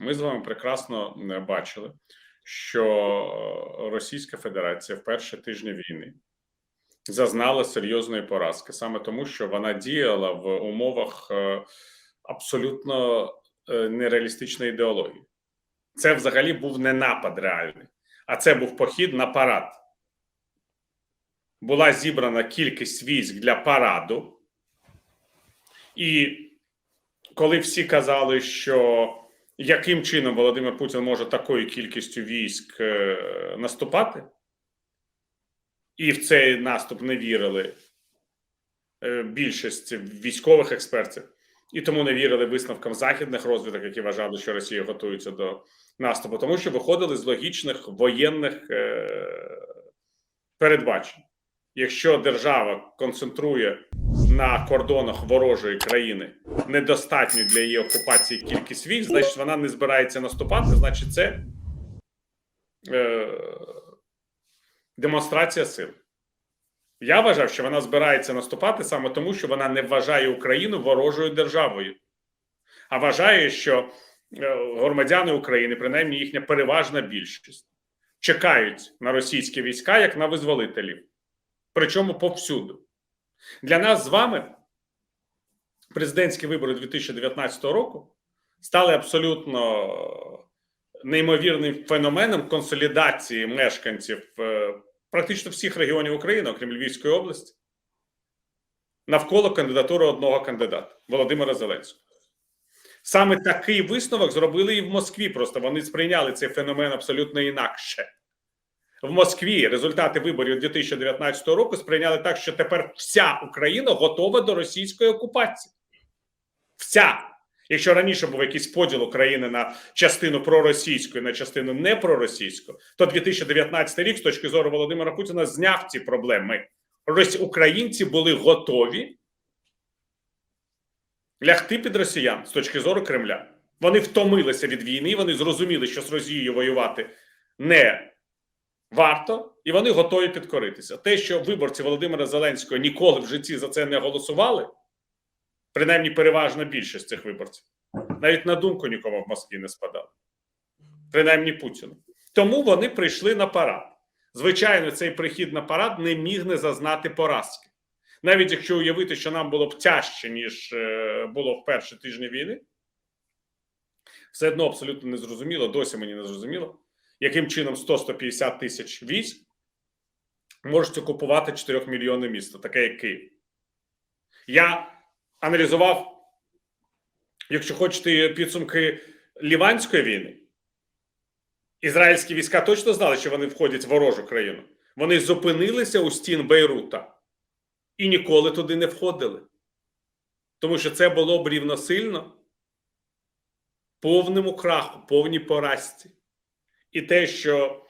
Ми з вами прекрасно е, бачили, що е, Російська Федерація в перші тижні війни зазнала серйозної поразки саме тому, що вона діяла в умовах е, абсолютно нереалістичної ідеології. Це взагалі був не напад реальний, а це був похід на парад. Була зібрана кількість військ для параду, і коли всі казали, що яким чином Володимир Путін може такою кількістю військ е, наступати, і в цей наступ не вірили е, більшість військових експертів, і тому не вірили висновкам західних розвідок, які вважали, що Росія готується до наступу, тому що виходили з логічних воєнних е, передбачень. Якщо держава концентрує на кордонах ворожої країни недостатньо для її окупації кількість військ, значить вона не збирається наступати, значить, це е, демонстрація сил. Я вважав, що вона збирається наступати саме тому, що вона не вважає Україну ворожою державою, а вважає, що е, громадяни України, принаймні їхня переважна більшість, чекають на російські війська як на визволителів. Причому повсюду. Для нас з вами президентські вибори 2019 року стали абсолютно неймовірним феноменом консолідації мешканців е, практично всіх регіонів України, окрім Львівської області, навколо кандидатури одного кандидата Володимира Зеленського. Саме такий висновок зробили і в Москві. Просто вони сприйняли цей феномен абсолютно інакше. В Москві результати виборів 2019 року сприйняли так, що тепер вся Україна готова до російської окупації. Вся. Якщо раніше був якийсь поділ України на частину проросійську і на частину не проросійську, то 2019 рік, з точки зору Володимира Путіна, зняв ці проблеми. Українці були готові лягти під росіян з точки зору Кремля. Вони втомилися від війни, вони зрозуміли, що з Росією воювати не варто, і вони готові підкоритися. Те, що виборці Володимира Зеленського ніколи в житті за це не голосували, принаймні переважна більшість цих виборців, навіть на думку нікому в Москві не спадало, принаймні Путіну. Тому вони прийшли на парад. Звичайно, цей прихід на парад не міг не зазнати поразки. Навіть якщо уявити, що нам було б тяжче, ніж е, було в перші тижні війни, все одно абсолютно незрозуміло, досі мені не зрозуміло, яким чином 100-150 тисяч військ можуть окупувати 4 мільйони місто, таке як Київ. Я аналізував, якщо хочете, підсумки Ліванської війни. Ізраїльські війська точно знали, що вони входять в ворожу країну. Вони зупинилися у стін Бейрута і ніколи туди не входили. Тому що це було б рівносильно повному краху, повній поразці. І те, що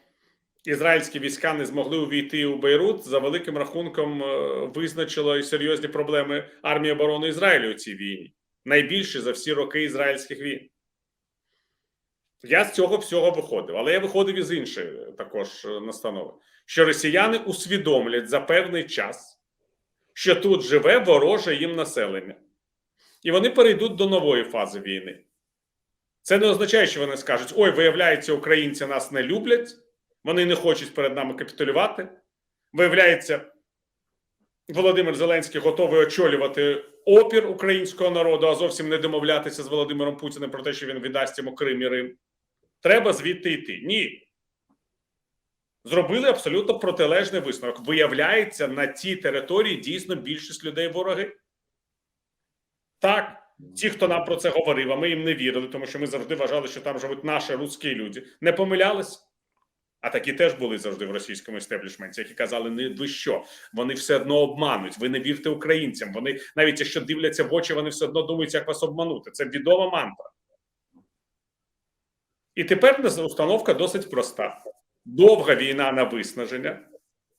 ізраїльські війська не змогли увійти у Бейрут, за великим рахунком е, визначило і серйозні проблеми армії оборони Ізраїлю у цій війні. Найбільші за всі роки ізраїльських війн. Я з цього всього виходив, але я виходив із іншої також е, настанови, що росіяни усвідомлять за певний час, що тут живе вороже їм населення, і вони перейдуть до нової фази війни. Це не означає, що вони скажуть: ой, виявляється, українці нас не люблять, вони не хочуть перед нами капітулювати. Виявляється, Володимир Зеленський готовий очолювати опір українського народу, а зовсім не домовлятися з Володимиром Путіним про те, що він віддасть йому Крим і Рим. Треба звідти йти. Ні. Зробили абсолютно протилежний висновок. Виявляється, на цій території дійсно більшість людей вороги. Так, ті, хто нам про це говорив, а ми їм не вірили, тому що ми завжди вважали, що там живуть наші русські люди, не помилялись. А такі теж були завжди в російському істеблішменті, які казали: не ви що, вони все одно обмануть. Ви не вірте українцям. Вони навіть якщо дивляться в очі, вони все одно думають, як вас обманути. Це відома мантра. І тепер установка досить проста: довга війна на виснаження,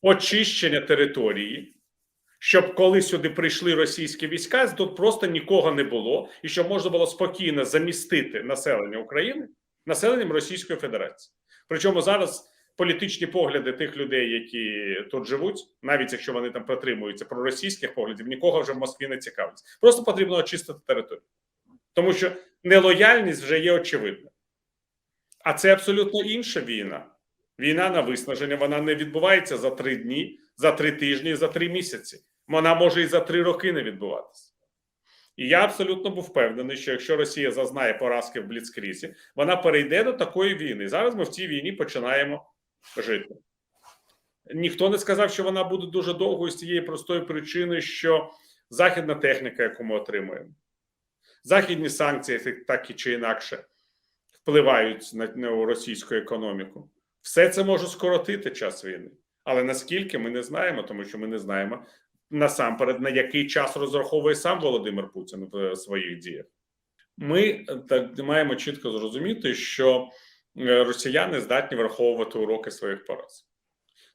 очищення території, щоб коли сюди прийшли російські війська, тут просто нікого не було, і щоб можна було спокійно замістити населення України населенням Російської Федерації. Причому зараз політичні погляди тих людей, які тут живуть, навіть якщо вони там протримуються проросійських поглядів, нікого вже в Москві не цікавить. Просто потрібно очистити територію, тому що нелояльність вже є очевидна. А це абсолютно інша війна. Війна на виснаження. Вона не відбувається за три дні, за три тижні, за три місяці. Вона може і за три роки не відбуватися. І я абсолютно був впевнений, що якщо Росія зазнає поразки в Бліцкрізі, вона перейде до такої війни. Зараз ми в цій війні починаємо жити. Ніхто не сказав, що вона буде дуже довгою з тієї простої причини, що західна техніка, яку ми отримуємо, західні санкції, так і чи інакше, впливають на російську економіку. Все це може скоротити час війни. Але наскільки ми не знаємо, тому що ми не знаємо насамперед, на який час розраховує сам Володимир Путін в своїх діях. Ми так маємо чітко зрозуміти, що е, росіяни здатні враховувати уроки своїх поразок.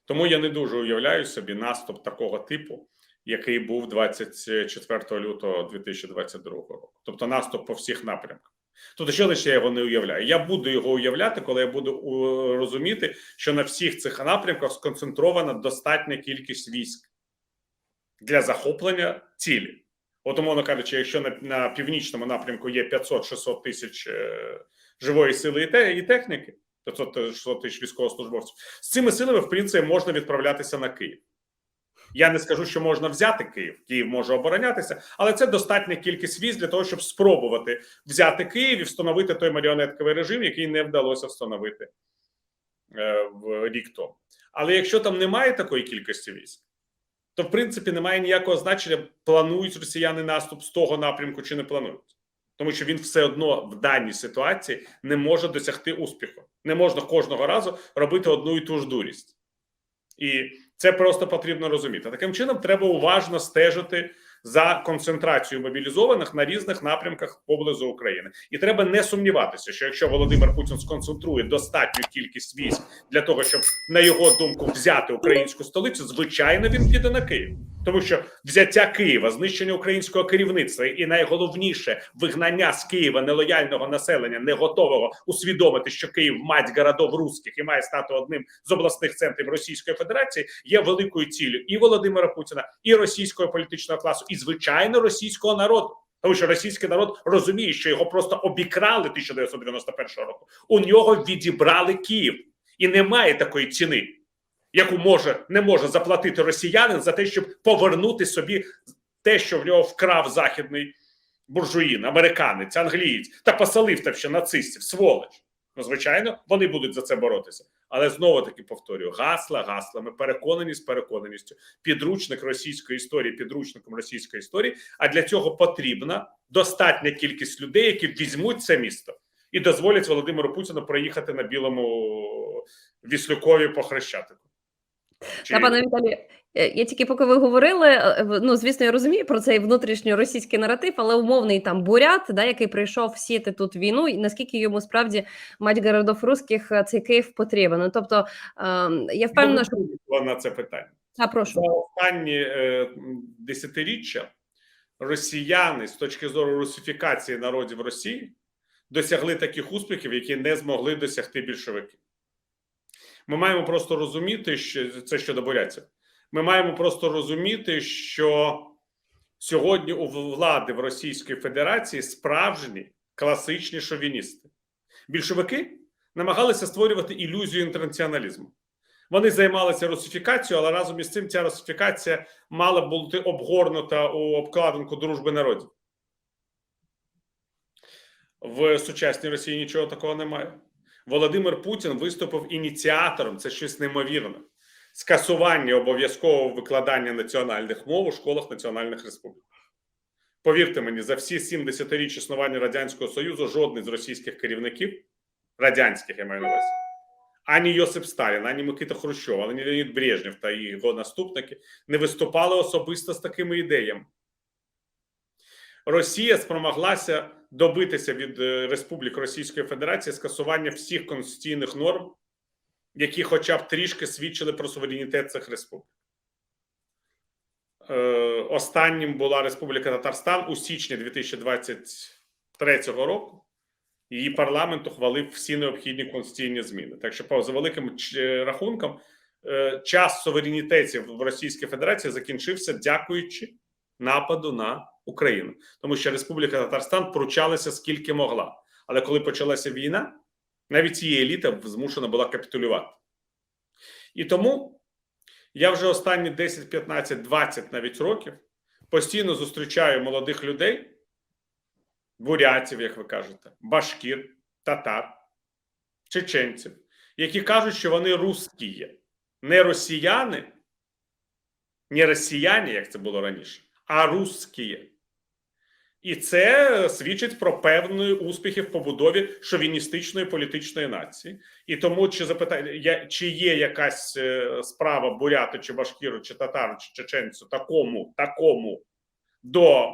Тому я не дуже уявляю собі наступ такого типу, який був 24 лютого 2022 року. Тобто наступ по всіх напрямках. Тобто, що лише я його не уявляю? Я буду його уявляти, коли я буду розуміти, що на всіх цих напрямках сконцентрована достатня кількість військ для захоплення цілі. От, умовно кажучи, якщо на, на північному напрямку є 500-600 тисяч е, живої сили і, те, і техніки, 500-600 тисяч військовослужбовців, з цими силами, в принципі, можна відправлятися на Київ. Я не скажу, що можна взяти Київ. Київ може оборонятися, але це достатня кількість військ для того, щоб спробувати взяти Київ і встановити той маріонетковий режим, який не вдалося встановити е, в рік тому. Але якщо там немає такої кількості військ, то в принципі немає ніякого значення, планують росіяни наступ з того напрямку чи не планують, тому що він все одно в даній ситуації не може досягти успіху. Не можна кожного разу робити одну і ту ж дурість, і це просто потрібно розуміти. Таким чином, треба уважно стежити за концентрацію мобілізованих на різних напрямках поблизу України, і треба не сумніватися, що якщо Володимир Путін сконцентрує достатню кількість військ для того, щоб на його думку взяти українську столицю, звичайно, він піде на Київ, тому що взяття Києва, знищення українського керівництва і найголовніше вигнання з Києва нелояльного населення, не готового усвідомити, що Київ мать городов русських і має стати одним з обласних центрів Російської Федерації, є великою ціллю і Володимира Путіна, і російського політичного класу, і звичайно російського народу. Тому що російський народ розуміє, що його просто обікрали 1991 року. У нього відібрали Київ, і немає такої ціни, яку може не може заплатити росіянин за те, щоб повернути собі те, що в нього вкрав західний буржуїн, американець, англієць та посолив там ще нацистів, сволоч. Ну, звичайно, вони будуть за це боротися. Але знову таки повторюю: гасла, гаслами, переконаність переконаністю, підручник російської історії, підручником російської історії. А для цього потрібна достатня кількість людей, які візьмуть це місто і дозволять Володимиру Путіну проїхати на білому Віслюкові по Хрещатику. Чи- Та пане Віталію, е, я тільки поки ви говорили, е, ну звісно, я розумію про цей внутрішньоросійський наратив, але умовний там бурят, да, який прийшов сіяти тут війну, і наскільки йому справді мать городов русських е, цей Київ потрібен. Ну, тобто ем, я впевнена, що на це питання. а, прошу. За останні е, десятиріччя росіяни з точки зору русифікації народів Росії досягли таких успіхів, які не змогли досягти більшовики. Ми маємо просто розуміти, що це щодо бурятів. Ми маємо просто розуміти, що сьогодні у влади в Російській Федерації справжні класичні шовіністи. Більшовики намагалися створювати ілюзію інтернаціоналізму. Вони займалися русифікацією, але разом із цим ця русифікація мала бути обгорнута у обкладинку дружби народів. В сучасній Росії нічого такого немає. Володимир Путін виступив ініціатором, це щось неймовірне. Скасування обов'язкового викладання національних мов у школах національних республік. Повірте мені, за всі 70 річ існування Радянського Союзу жодний з російських керівників, радянських я маю на увазі, ані Йосип Сталін, ані Микита Хрущов, ані Леонід Брежнєв та його наступники не виступали особисто з такими ідеями. Росія спромоглася добитися від е, Республік Російської Федерації скасування всіх конституційних норм, які хоча б трішки свідчили про суверенітет цих республік. Е, Останнім була Республіка Татарстан у січні 2023 року. Її парламент ухвалив всі необхідні конституційні зміни. Так що, за великим ч- рахунком, е, час суверенітетів в Російській Федерації закінчився, дякуючи нападу на Україну, тому що Республіка Татарстан пручалася скільки могла. Але коли почалася війна, Навіть її еліта змушена була капітулювати. І тому я вже останні 10, 15, 20 навіть років постійно зустрічаю молодих людей, бурятів, як ви кажете, башкір, татар, чеченців, які кажуть, що вони русські є, не росіяни, не росіяни, як це було раніше, а русські. І це свідчить про певні успіхи в побудові шовіністичної політичної нації. І тому, чи запитання, чи є якась е, справа буряти, чи башкіру, чи татару, чи чеченцю такому, такому до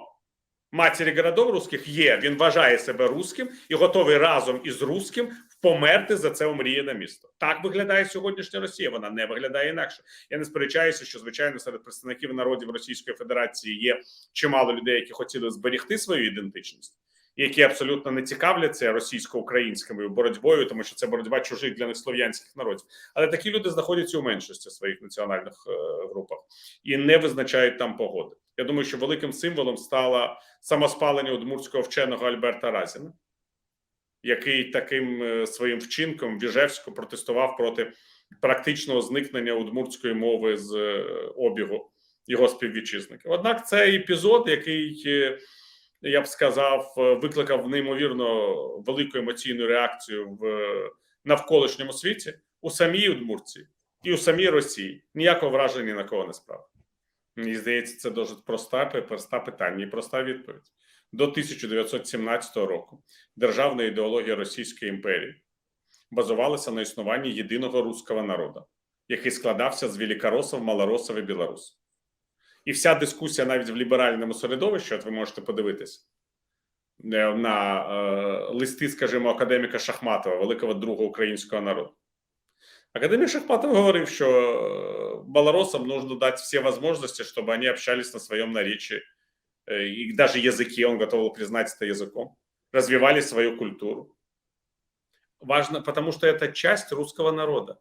матері городов русських є. Він вважає себе русським і готовий разом із русським померти за це омріяне місто. Так виглядає сьогоднішня Росія. Вона не виглядає інакше. Я не сперечаюся, що звичайно серед представників народів Російської Федерації є чимало людей, які хотіли зберегти свою ідентичність, які абсолютно не цікавляться російсько-українською боротьбою, тому що це боротьба чужих для них слов'янських народів. Але такі люди знаходяться у меншості своїх національних е, групах і не визначають там погоди. Я думаю, що великим символом стало самоспалення удмуртського вченого Альберта Разіна, який таким е, своїм вчинком в Іжевську протестував проти практичного зникнення удмуртської мови з е, обігу його співвітчизників. Однак цей епізод, який е, я б сказав, викликав неймовірно велику емоційну реакцію в навколишньому світі у самій Удмуртії і у самій Росії ніякого враження ні на кого не справив. Мені здається, це дуже проста, проста питання і проста відповідь. До 1917 року державна ідеологія Російської імперії базувалася на існуванні єдиного руського народу, який складався з великоросів, малоросів і білорусів. І вся дискусія навіть в ліберальному середовищі, от ви можете подивитися е, на е, листи, скажімо, академіка Шахматова, великого друга українського народу. Академик Шахматов говорив, що э, малоросам нужно дать все возможности, чтобы они общались на своем наречии. Э, И даже языки, он готов был признать это языком. Развивали свою культуру. Важно, потому что это часть русского народа.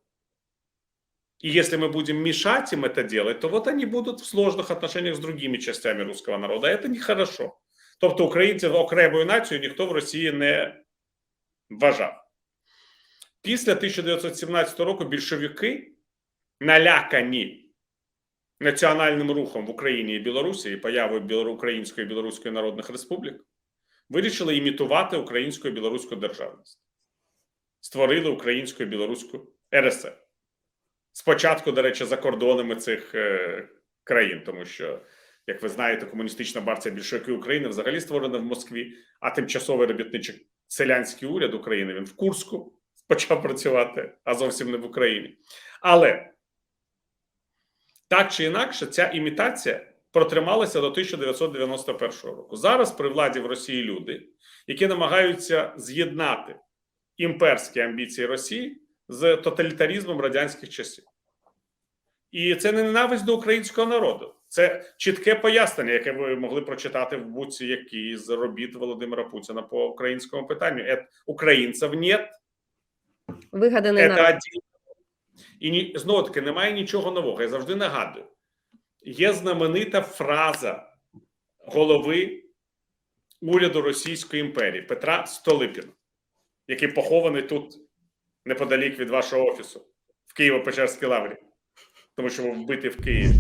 И если мы будем мешать им это делать, то вот они будут в сложных отношениях с другими частями русского народа. А это нехорошо. Тобто українців окремою нацією ніхто в Росії не вважав. Після 1917 року більшовики, налякані національним рухом в Україні і Білорусі і появою білоукраїнської і білоруської народних республік, вирішили імітувати українську і білоруську державність. Створили українську і білоруську РСР. Спочатку, до речі, за кордонами цих е, країн, тому що, як ви знаєте, комуністична партія більшовики України взагалі створена в Москві, а тимчасовий робітничий селянський уряд України він в Курську почав працювати, а зовсім не в Україні. Але так чи інакше, ця імітація протрималася до 1991 року. Зараз при владі в Росії люди, які намагаються з'єднати імперські амбіції Росії з тоталітарізмом радянських часів. І це не ненависть до українського народу. Це чітке пояснення, яке ви могли прочитати в буці які з робіт Володимира Путіна по українському питанню. Е, Українців нет, Вигаданий народ. І ні, знову таки немає нічого нового. Я завжди нагадую. Є знаменита фраза голови уряду Російської імперії Петра Столипіна, який похований тут неподалік від вашого офісу в Києво-Печерській лаврі, тому що ви вбитий в Києві.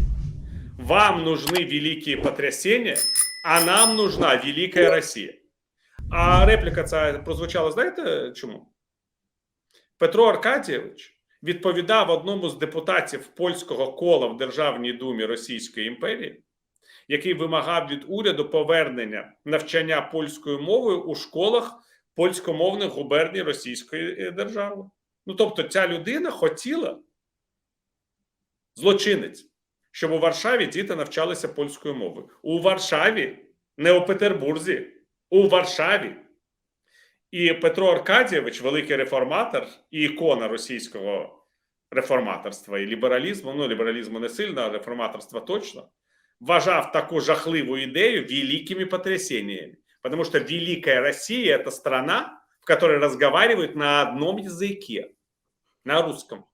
Вам нужны великие потрясения, а нам нужна великая Росія. А репліка ця прозвучала, знаєте чому? Петро Аркадійович відповідав одному з депутатів польського кола в Державній думі Російської імперії, який вимагав від уряду повернення навчання польською мовою у школах польськомовних губерній Російської е, держави. Ну тобто, ця людина хотіла злочинець, щоб у Варшаві діти навчалися польською мовою. У Варшаві, не у Петербурзі, у Варшаві. І Петро Аркадійович, великий реформатор і ікона російського реформаторства і лібералізму, ну лібералізму не сильно, а реформаторства точно, вважав таку жахливу ідею великими потрясениями. Потому что Великая Россия – это страна, в которой разговаривают на одном языке, на русском.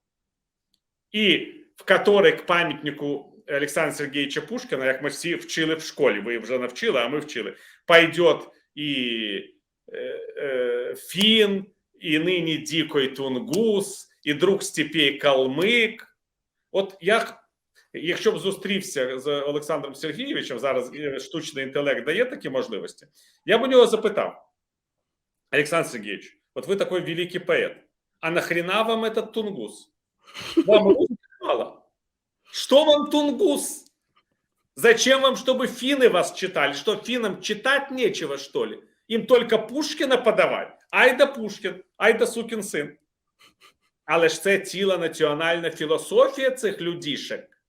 І в которой к памятнику Олександра Сергеевича Пушкина, як ми всі вчили в школі, ви вже навчили, а ми вчили, пойдет і э, э, фин, і нині Дікой Тунгус, і друг Степій Калмик. От як, якщо б зустрівся з Олександром Сергійовичем, зараз е, штучний інтелект дає такі можливості, я б у нього запитав: Олександр Сергійович, от ви такий великий поет, а нахрена вам этот Тунгус? Вам музыки мало? Что вам Тунгус? Зачем вам, чтобы финны вас читали? Что финнам читать нечего, что ли? Им только Пушкіна подавать. Ай да Пушкін, ай да сукін син. Але ж це ціла національна філософія цих людішек.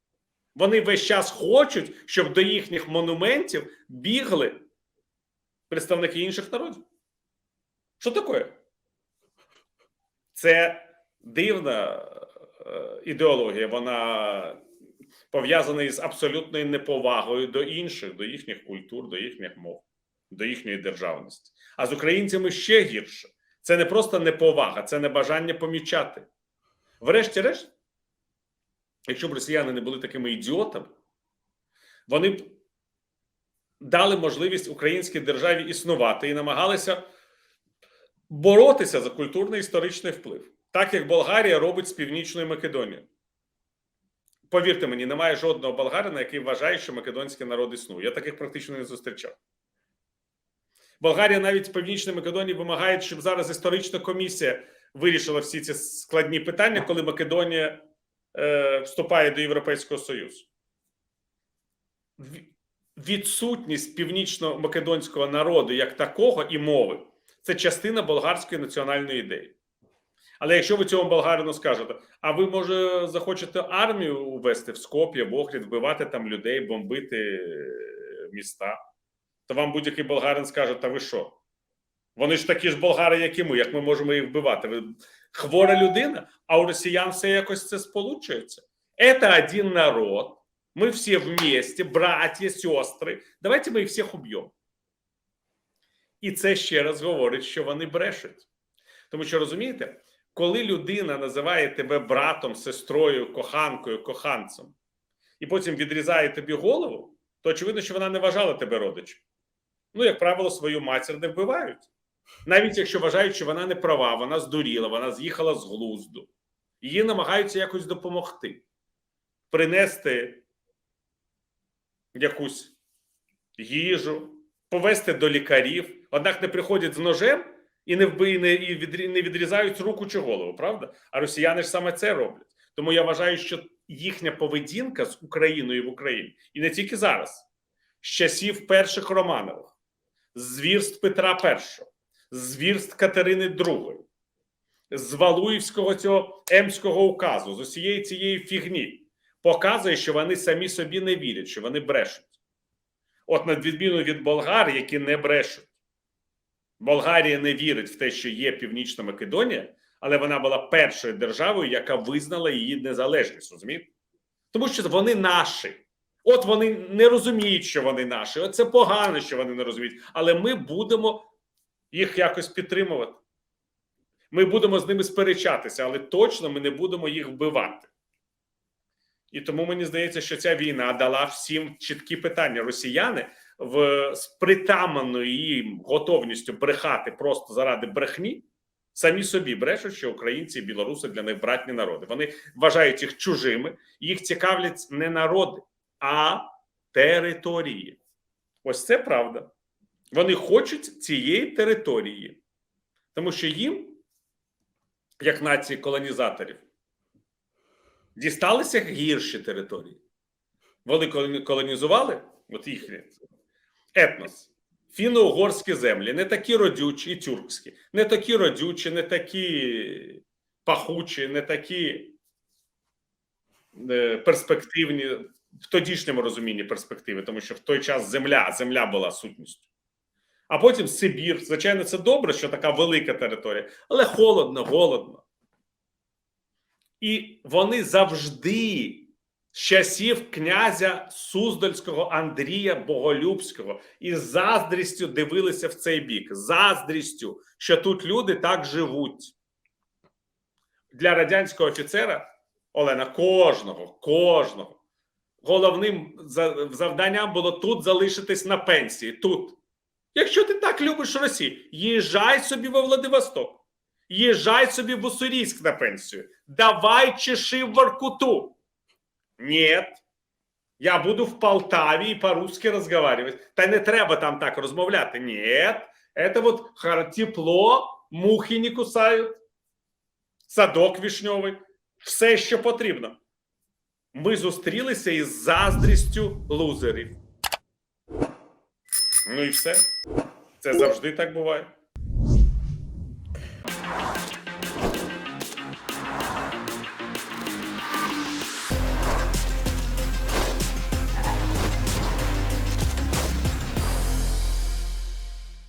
Вони весь час хочуть, щоб до їхніх монументів бігли представники інших народів. Що таке? Це дивна е, ідеологія, вона пов'язана із абсолютною неповагою до інших, до їхніх культур, до їхніх мов, до їхньої державності. А з українцями ще гірше. Це не просто неповага, це не бажання помічати. Врешті-решт, якщо б росіяни не були такими ідіотами, вони б дали можливість українській державі існувати і намагалися боротися за культурний історичний вплив, так як Болгарія робить з Північною Македонією. Повірте мені, немає жодного болгарина, який вважає, що македонський народ існує. Я таких практично не зустрічав. Болгарія навіть з Північної Македонії вимагає, щоб зараз історична комісія вирішила всі ці складні питання, коли Македонія е, вступає до Європейського Союзу. Відсутність північно-македонського народу як такого і мови це частина болгарської національної ідеї. Але якщо ви цьому болгарину скажете, а ви, може, захочете армію увести в Скоп'я, Охрід, вбивати там людей, бомбити е, міста, то вам будь-який болгарин скаже: Та ви що? Вони ж такі ж болгари, як і ми, як ми можемо їх вбивати? Ви хвора людина, а у росіян все якось це сполучується. Це один народ. Ми всі вместе, браті, сестри. Давайте ми їх всіх уб'ємо. І це ще раз говорить, що вони брешуть. Тому що розумієте, коли людина називає тебе братом, сестрою, коханкою, коханцем, і потім відрізає тобі голову, то очевидно, що вона не вважала тебе родичем. Ну, як правило, свою матір не вбивають. Навіть якщо вважають, що вона не права, вона здуріла, вона з'їхала з глузду. Її намагаються якось допомогти, принести якусь їжу, повести до лікарів. Однак не приходять з ножем і не вби, не, і не відрізають руку чи голову, правда? А росіяни ж саме це роблять. Тому я вважаю, що їхня поведінка з Україною в Україні, і не тільки зараз, з часів перших Романових, звірств Петра І, звірств Катерини II, з Валуївського цього емського указу, з усієї цієї фігні, показує, що вони самі собі не вірять, що вони брешуть. От на відміну від болгар, які не брешуть. Болгарія не вірить в те, що є Північна Македонія, але вона була першою державою, яка визнала її незалежність. Розумієте? Тому що вони наші. От вони не розуміють, що вони наші. От це погано, що вони не розуміють. Але ми будемо їх якось підтримувати. Ми будемо з ними сперечатися, але точно ми не будемо їх вбивати. І тому мені здається, що ця війна дала всім чіткі питання. Росіяни в з притаманною їм готовністю брехати просто заради брехні, самі собі брешуть, що українці і білоруси для них братні народи. Вони вважають їх чужими, їх цікавлять не народи, а території. Ось це правда. Вони хочуть цієї території, тому що їм, як нації колонізаторів, дісталися гірші території. Вони колонізували от їхні етнос, фіно-угорські землі, не такі родючі і тюркські, не такі родючі, не такі пахучі, не такі е, перспективні в тодішньому розумінні перспективи, тому що в той час земля, земля була сутністю. А потім Сибір. Звичайно, це добре, що така велика територія, але холодно, голодно. І вони завжди з часів князя Суздальського Андрія Боголюбського із заздрістю дивилися в цей бік. Заздрістю, що тут люди так живуть. Для радянського офіцера Олена кожного, кожного. Головним завданням було тут залишитись на пенсії. Тут. Якщо ти так любиш Росію, їжджай собі во Владивосток. їжджай собі в Уссурійськ на пенсію. Давай чеши в Воркуту. Ні. Я буду в Полтаві і по-русски розмовляти. Та не треба там так розмовляти. Ні. Это вот тепло, мухи не кусають, садок вишньовий, все, що потрібно. Ми зустрілися із заздрістю лузерів. Ну і все. Це завжди так буває.